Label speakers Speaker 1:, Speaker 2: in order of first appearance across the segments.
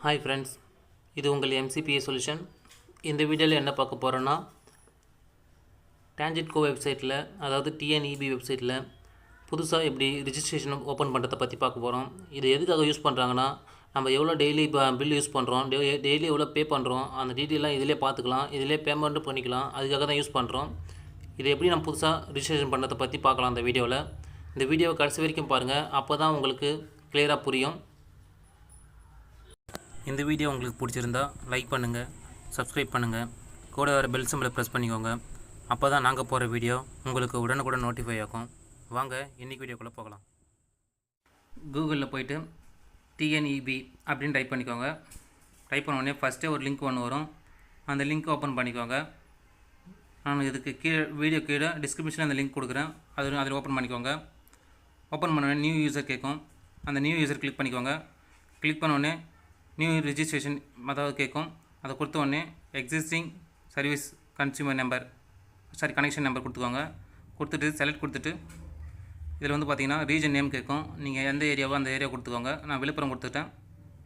Speaker 1: Hi friends இது உங்கள் எம்சிபிஏ solution இந்த வீடியோவில் என்ன பார்க்க போகிறோன்னா டேஞ்சிட்கோ வெப்சைட்டில் அதாவது டிஎன்இபி வெப்சைட்டில் புதுசாக எப்படி ரிஜிஸ்ட்ரேஷன் ஓப்பன் பண்ணுறதை பற்றி பார்க்க போகிறோம் இது எதுக்காக யூஸ் பண்ணுறாங்கன்னா நம்ம எவ்வளோ டெய்லி இப்போ பில் யூஸ் பண்ணுறோம் டெய்லி எவ்வளோ பே பண்ணுறோம் அந்த டீட்டெயிலாம் இதிலே பார்த்துக்கலாம் இதிலே பேமெண்ட்டும் பண்ணிக்கலாம் அதுக்காக தான் யூஸ் பண்ணுறோம் இது எப்படி நம்ம புதுசாக ரிஜிஸ்ட்ரேஷன் பண்ணுறதை பற்றி பார்க்கலாம் அந்த வீடியோவில் இந்த வீடியோவை கடைசி வரைக்கும் பாருங்கள் அப்போ தான் உங்களுக்கு கிளியராக புரியும். இந்த வீடியோ உங்களுக்கு பிடிச்சிருந்தா லைக் பண்ணுங்கள் சப்ஸ்கிரைப் பண்ணுங்கள் கூட வர பெல் சிம்பிளை ப்ரெஸ் பண்ணிக்கோங்க. அப்போ தான் நாங்கள் போகிற வீடியோ உங்களுக்கு உடனுக்குடன் நோட்டிஃபை ஆகும். வாங்க இன்றைக்கி வீடியோக்குள்ளே போகலாம். கூகுளில் போயிட்டு டிஎன்இபி அப்படின்னு டைப் பண்ணிக்கோங்க. டைப் பண்ண உடனே ஃபஸ்ட்டே ஒரு லிங்க் ஒன்று வரும். அந்த லிங்க் ஓப்பன் பண்ணிக்கோங்க. நான் இதுக்கு கீழே வீடியோ கீழே டிஸ்கிரிப்ஷனில் அந்த லிங்க் கொடுக்குறேன். அது அதில் ஓப்பன் பண்ணிக்கோங்க. ஓப்பன் பண்ண உடனே நியூ யூசர் கேட்கும். அந்த நியூ யூசர் கிளிக் பண்ணிக்கோங்க. கிளிக் பண்ண உடனே நியூ ரிஜிஸ்ட்ரேஷன் அதாவது கேட்கும் அதை கொடுத்த உடனே existing service consumer number sorry connection number கொடுத்துக்கோங்க. கொடுத்துட்டு செலக்ட் கொடுத்துட்டு இதில் வந்து பார்த்தீங்கன்னா ரீஜன் நேம் கேட்கும் நீங்கள் எந்த ஏரியாவோ அந்த ஏரியா கொடுத்துக்கோங்க. நான் விழுப்புரம் கொடுத்துட்டேன்.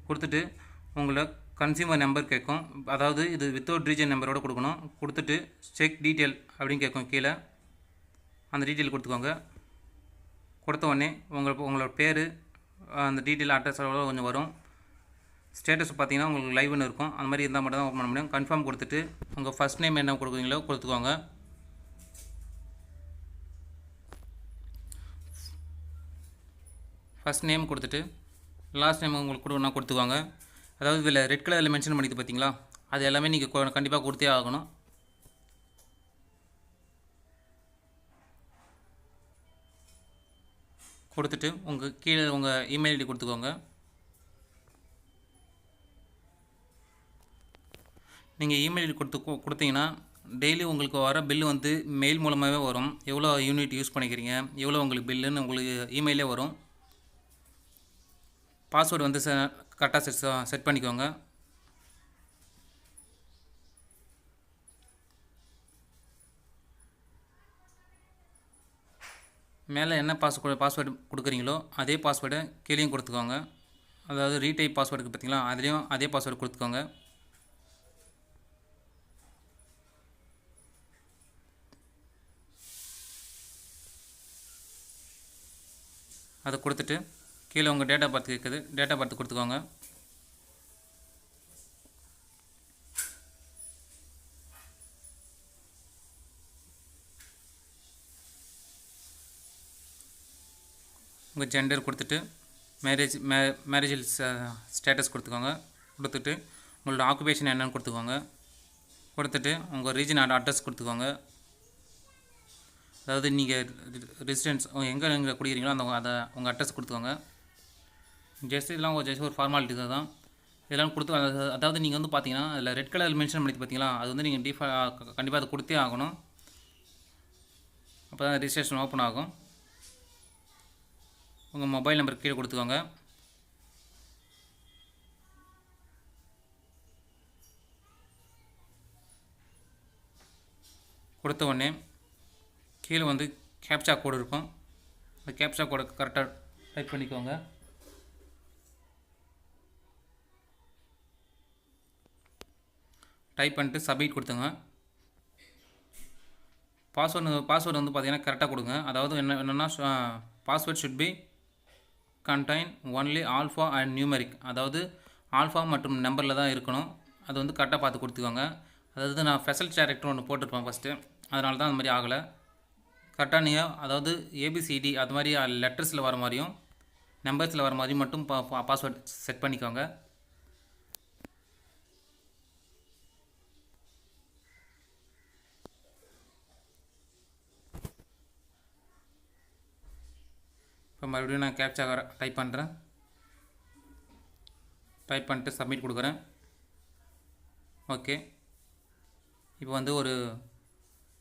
Speaker 1: கொடுத்துட்டு உங்களை கன்சியூமர் நம்பர் கேட்கும் அதாவது இது வித்தவுட் ரீஜன் நம்பரோட கொடுக்கணும். கொடுத்துட்டு செக் டீட்டெயில் அப்படின்னு கேட்கும் கீழே. அந்த டீட்டெயில் கொடுத்துக்கோங்க. கொடுத்த உடனே உங்களுக்கு உங்களோட பேர் அந்த டீட்டெயில் அட்ரஸ் கொஞ்சம் வரும். ஸ்டேட்டஸ் பார்த்தீங்கன்னா உங்களுக்கு லைவ்னு இருக்கும். அந்த மாதிரி இருந்தால் மட்டும் தான் ஓப்பன் பண்ண முடியும். கன்ஃபார்ம் கொடுத்துட்டு உங்கள் ஃபஸ்ட் நேம் என்ன கொடுக்குறீங்களோ கொடுத்துக்கோங்க. ஃபஸ்ட் நேம் கொடுத்துட்டு லாஸ்ட் நேம் உங்களுக்கு கொடுக்கணும் கொடுத்துக்கோங்க. அதாவது இதில் ரெட் கலரில் மென்ஷன் பண்ணிது பார்த்தீங்களா அது எல்லாமே நீங்கள் கண்டிப்பாக கொடுத்தே ஆகணும். கொடுத்துட்டு உங்கள் கீழே உங்கள் இமெயில் ஐடி கொடுத்துக்கோங்க. நீங்கள் இமெயில் கொடுத்து கொடுத்தீங்கன்னா டெய்லி உங்களுக்கு வர பில்லு வந்து மெயில் மூலமாகவே வரும். எவ்வளோ யூனிட் யூஸ் பண்ணிக்கிறீங்க? எவ்வளோ உங்களுக்கு பில்லுன்னு உங்களுக்கு இமெயிலே வரும். பாஸ்வேர்டு வந்து கரெக்டாக செட் செட் பண்ணிக்கோங்க. மேலே என்ன பாஸ்வேர்டு பாஸ்வேர்டு கொடுக்குறீங்களோ அதே பாஸ்வேர்டை கீழேயும் கொடுத்துக்கோங்க. அதாவது ரீடைப் பாஸ்வேர்டுக்கு பார்த்தீங்களா அதுலேயும் அதே பாஸ்வேர்டு கொடுத்துக்கோங்க. அதை கொடுத்துட்டு கீழே உங்கள் டேட்டா பார்த்து கேட்குது டேட்டா பார்த்து கொடுத்துக்கோங்க. உங்கள் ஜெண்டர் கொடுத்துட்டு மேரேஜ் மே மேரேஜில் ஸ்டேட்டஸ் கொடுத்துக்கோங்க. கொடுத்துட்டு உங்களோட ஆக்குபேஷன் என்னென்னு கொடுத்துக்கோங்க. கொடுத்துட்டு உங்கள் ரீஜன் அட்ரஸ் கொடுத்துக்கோங்க. அதாவது நீங்கள் ரெசிடென்ஸ் எங்கே எங்கே குடிக்கிறீங்களோ அந்த அதை உங்கள் அட்ரஸ் கொடுத்துக்கோங்க. ஜஸ்ட் இதெல்லாம் ஜஸ்ட் ஒரு ஃபார்மாலிட்டி தான். இதெல்லாம் கொடுத்து அதாவது- அதாவது நீங்கள் வந்து பார்த்தீங்கன்னா அதில் ரெட் கலர் மென்ஷன் பண்ணி பார்த்தீங்களா அது வந்து நீங்கள் டிஃபா கண்டிப்பாக அதை கொடுத்தே ஆகணும். அப்போ தான் ரிஜிஸ்ட்ரேஷன் ஓப்பன் ஆகும். உங்கள் மொபைல் நம்பர் கீழே கொடுத்துக்கோங்க. கொடுத்த உடனே கீழே வந்து கேப்சா கோடு இருக்கும். அந்த கேப்சா கோடை கரெக்டாக டைப் பண்ணிக்கோங்க. டைப் பண்ணிட்டு சப்மிட் கொடுத்துங்க. பாஸ்வேர்டு பாஸ்வேர்டு வந்து பார்த்திங்கன்னா கரெக்டாக கொடுங்க. அதாவது என்ன என்னென்னா password should be contain only alpha and numeric அதாவது ஆல்ஃபா மற்றும் நம்பரில் தான் இருக்கணும். அது வந்து கரெக்டாக பார்த்து கொடுத்துக்கோங்க. அதாவது நான் ஸ்பெஷல் டேரக்டர் ஒன்று போட்டிருப்பேன் ஃபஸ்ட்டு அதனால தான் அந்த மாதிரி ஆகலை. கரெக்டாக நீங்கள் அதாவது ஏபிசிடி அது மாதிரி லெட்டர்ஸில் வர மாதிரியும் நம்பர்ஸில் வர மாதிரியும் மட்டும் பா பாஸ்வேர்ட் செட் பண்ணிக்கோங்க. இப்போ மறுபடியும் நான் கேப்சா டைப் பண்ணுறேன் டைப் பண்ணிட்டு சப்மிட் கொடுக்குறேன். ஓகே இப்போ வந்து ஒரு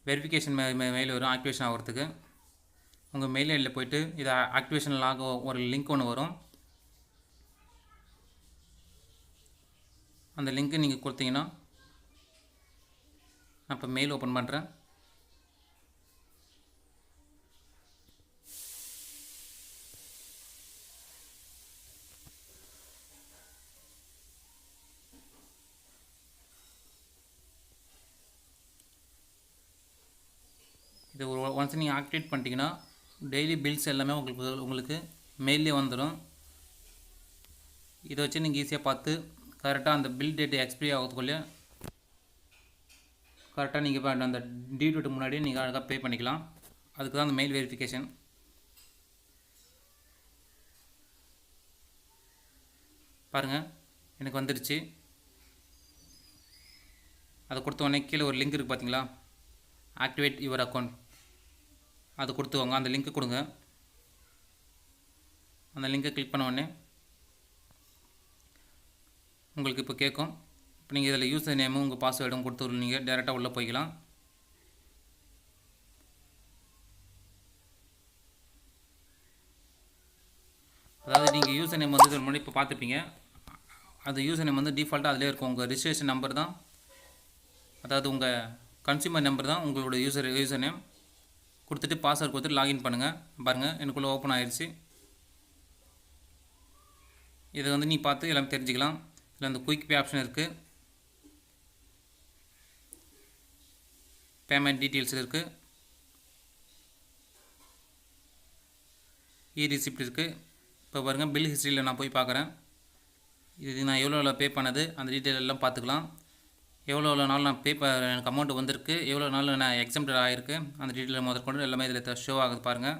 Speaker 1: வெரிஃபிகேஷன் மெ மெ- மெயில் வரும் ஆக்டிவேஷன் ஆகிறதுக்கு. உங்கள் மெயில் ஐடியில் போயிட்டு இது ஆக்டிவேஷன் லாக் ஒரு லிங்க் ஒன்று வரும். அந்த லிங்க்கை நீங்கள் கொடுத்தீங்கன்னா நான் இப்போ மெயில் ஓப்பன் பண்ணுறேன் ஒன்ஸ் நீங்கள் ஆக்டிவேட் பண்ணிட்டீங்கன்னா டெய்லி பில்ஸ் எல்லாமே உங்களுக்கு உங்களுக்கு மெயிலே வந்துடும் இதை வச்சு நீங்கள் ஈஸியாக பார்த்து கரெக்டாக அந்த பில் டேட் எக்ஸ்பிரி ஆகிறதுக்குள்ளே கரெக்டாக நீங்கள் இப்போ அந்த டியூ டேட்டுக்கு முன்னாடி நீங்கள் அழகாக பே பண்ணிக்கலாம். அதுக்கு தான் அந்த மெயில் வெரிஃபிகேஷன் பாருங்கள் எனக்கு வந்துடுச்சு அதை கொடுத்த உடனே கீழே ஒரு லிங்க் இருக்குது பார்த்தீங்களா ஆக்டிவேட் யுவர் அக்கௌண்ட் அது கொடுத்துக்கோங்க. அந்த லிங்க்கு கொடுங்க. அந்த லிங்கை கிளிக் பண்ண உடனே உங்களுக்கு இப்போ கேட்கும். இப்போ நீங்கள் இதில் யூசர் நேமும் உங்கள் பாஸ்வேர்டும் கொடுத்து நீங்கள் டேரெக்டாக உள்ளே போய்க்கலாம். அதாவது நீங்கள் யூசர் நேம் வந்து இதன் முன்னாடி இப்போ பார்த்துப்பீங்க. அது யூசர் நேம் வந்து டிஃபால்ட்டாக அதிலே இருக்கும். உங்கள் ரிஜிஸ்ட்ரேஷன் நம்பர் தான். அதாவது உங்கள் கன்சியூமர் நம்பர் தான் உங்களோட யூசர் யூசர் நேம் கொடுத்துட்டு பாஸ்வேர்ட் கொடுத்துட்டு லாகின் பண்ணுங்கள் பாருங்கள் எனக்குள்ளே ஓப்பன் ஆயிடுச்சு இதை வந்து நீ பார்த்து எல்லாம் தெரிஞ்சுக்கலாம். இதில் அந்த குயிக் பே ஆப்ஷன் இருக்குது பேமெண்ட் டீட்டெயில்ஸ் இருக்குது இ ரிசிப்ட் இருக்குது இப்போ பாருங்கள் பில் ஹிஸ்ட்ரியில் நான் போய் பார்க்குறேன். இது நான் எவ்வளோ எவ்வளோ பே பண்ணது அந்த டீட்டெயில் எல்லாம் பார்த்துக்கலாம். எவ்வளோ எவ்வளோ நாள் நான் பே எனக்கு அமௌண்ட் வந்திருக்கு எவ்வளோ நாள் நான் எக்ஸாம்டர் ஆகிருக்கு அந்த டீட்டெயில் முதற்கொண்டு எல்லாமே இதில் ஷோ ஆகுது பாருங்கள்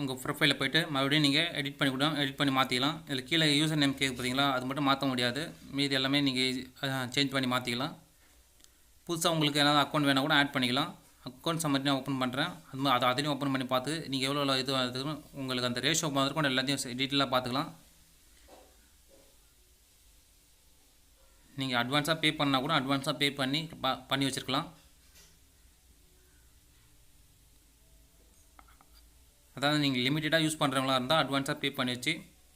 Speaker 1: உங்கள் ப்ரொஃபைலில் போய்ட்டு மறுபடியும் நீங்கள் எடிட் பண்ணி கூட எடிட் பண்ணி மாற்றிக்கலாம் இதில் கீழே யூசர் நேம் கேட்க பார்த்தீங்களா அது மட்டும் மாற்ற முடியாது. மீதி எல்லாமே நீங்கள் சேஞ்ச் பண்ணி மாற்றிக்கலாம் புதுசாக உங்களுக்கு ஏதாவது அக்கௌண்ட் வேணால் கூட ஆட் பண்ணிக்கலாம். அக்கௌண்ட் சம்மட்டி நான் ஓப்பன் பண்ணுறேன் அது அதை அதையும் ஓப்பன் பண்ணி பார்த்து நீங்கள் எவ்வளோ எவ்வளோ இது அதுன்னு உங்களுக்கு அந்த ரேஷோ முதற்கொண்டு எல்லாத்தையும் டீட்டெயிலாக பார்த்துக்கலாம். நீங்கள் அட்வான்ஸாக பே பண்ணால் கூட அட்வான்ஸாக பே பண்ணி பண்ணி வச்சுருக்கலாம். அதாவது நீங்கள் லிமிட்டடாக யூஸ் பண்ணுறவங்களா இருந்தால் அட்வான்ஸாக பே பண்ணி வச்சு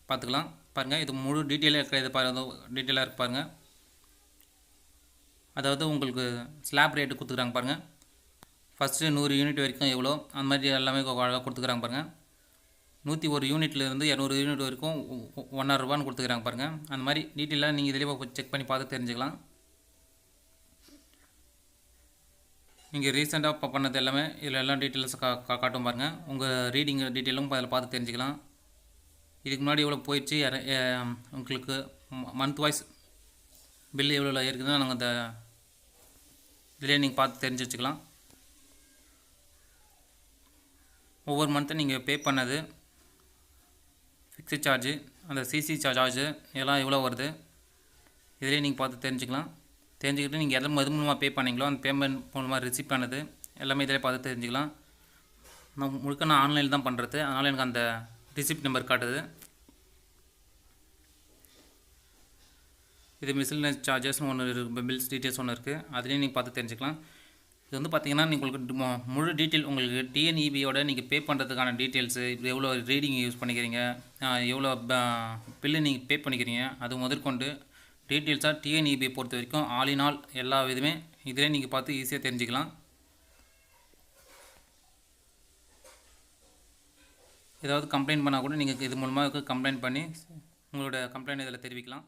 Speaker 1: பார்த்துக்கலாம் பாருங்கள் இது முழு டீட்டெயிலாக இருக்கிற இது பாருங்க டீட்டெயிலாக இருக்கு பாருங்கள் அதாவது உங்களுக்கு ஸ்லாப் ரேட்டு கொடுத்துக்குறாங்க பாருங்கள் ஃபஸ்ட்டு நூறு யூனிட் வரைக்கும் எவ்வளோ அந்த மாதிரி எல்லாமே அழகாக கொடுத்துக்குறாங்க பாருங்கள் நூற்றி ஒரு யூனிட்லேருந்து இரநூறு யூனிட் வரைக்கும் ஒன்றரை ரூபான்னு கொடுத்துக்கிறாங்க பாருங்கள் அந்த மாதிரி டீட்டெயிலாக நீங்கள் தெளிவாக செக் பண்ணி பார்த்து தெரிஞ்சுக்கலாம். நீங்கள் ரீசெண்டாக இப்போ பண்ணது எல்லாமே இதில் எல்லாம் டீட்டெயில்ஸ் கா காட்டும் பாருங்கள் உங்கள் ரீடிங் டீட்டெயிலும் அதில் பார்த்து தெரிஞ்சுக்கலாம். இதுக்கு முன்னாடி எவ்வளோ போயிடுச்சு? உங்களுக்கு மந்த் வைஸ் பில் எவ்வளோ இருக்குதுன்னு நாங்கள் அந்த இதிலே நீங்கள் பார்த்து தெரிஞ்சு வச்சுக்கலாம். ஒவ்வொரு மந்த்தும் நீங்கள் பே பண்ணது ஃபிக்ஸட் சார்ஜு அந்த சிசி சார்ஜு எல்லாம் எவ்வளோ வருது? இதிலே நீங்கள் பார்த்து தெரிஞ்சுக்கலாம். தெரிஞ்சுக்கிட்டு நீங்கள் எதை எது மூலமாக பே பண்ணீங்களோ அந்த பேமெண்ட் மூலமாக ரிசீவ் பண்ணது எல்லாமே இதிலே பார்த்து தெரிஞ்சுக்கலாம். நான் முழுக்க நான் ஆன்லைனில் தான் பண்ணுறது அதனால் எனக்கு அந்த ரிசிப்ட் நம்பர் காட்டுது. இது மிஸ்லினஸ் சார்ஜஸ்னு ஒன்று இருக்குது பில்ஸ் டீட்டெயில்ஸ் ஒன்று இருக்குது அதுலேயும் நீங்கள் பார்த்து தெரிஞ்சுக்கலாம். இது வந்து பார்த்தீங்கன்னா உங்களுக்கு முழு டீட்டெயில் உங்களுக்கு டிஎன்இபியோட நீங்கள் பே பண்ணுறதுக்கான டீட்டெயில்ஸு இப்போ எவ்வளோ ரீடிங் யூஸ் பண்ணிக்கிறீங்க எவ்வளோ பில்லு நீங்கள் பே பண்ணிக்கிறீங்க அது முதற்கொண்டு டீட்டெயில்ஸாக டிஎன்இபியை பொறுத்த வரைக்கும் ஆல் இன் ஆல் எல்லா இதுவுமே இதிலே நீங்கள் பார்த்து ஈஸியாக தெரிஞ்சுக்கலாம். ஏதாவது கம்ப்ளைண்ட் பண்ணால் கூட நீங்கள் இது மூலமாக கம்ப்ளைண்ட் பண்ணி உங்களோட கம்ப்ளைண்ட் இதில் தெரிவிக்கலாம்.